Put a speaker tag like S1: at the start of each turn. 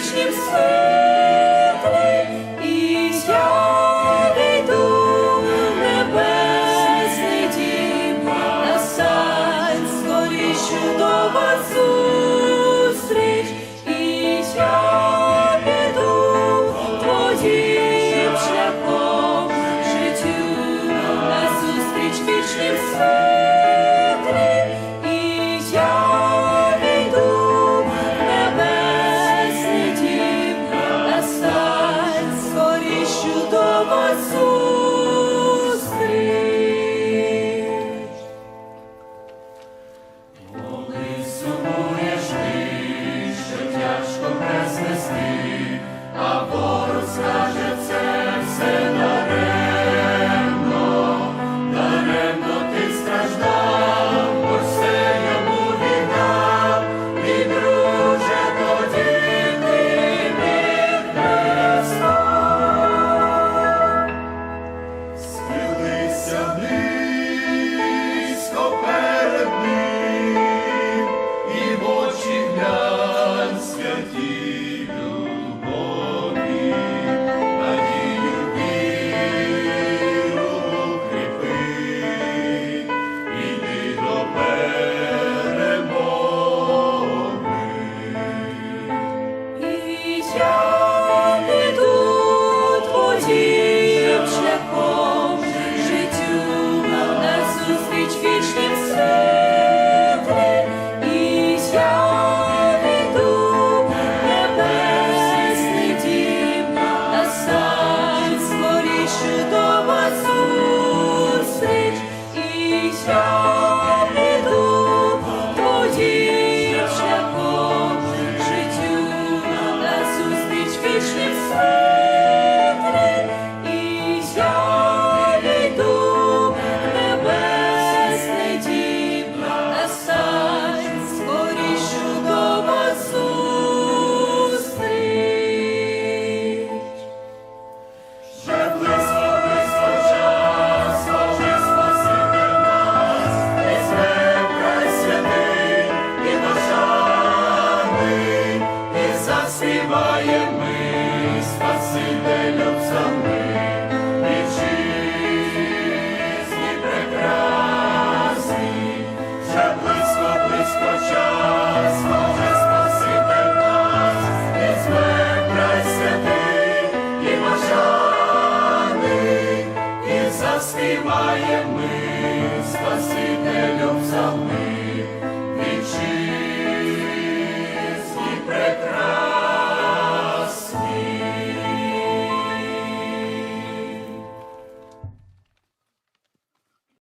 S1: вічнім світлі, і
S2: заспіваєм ми Спасителю псалми.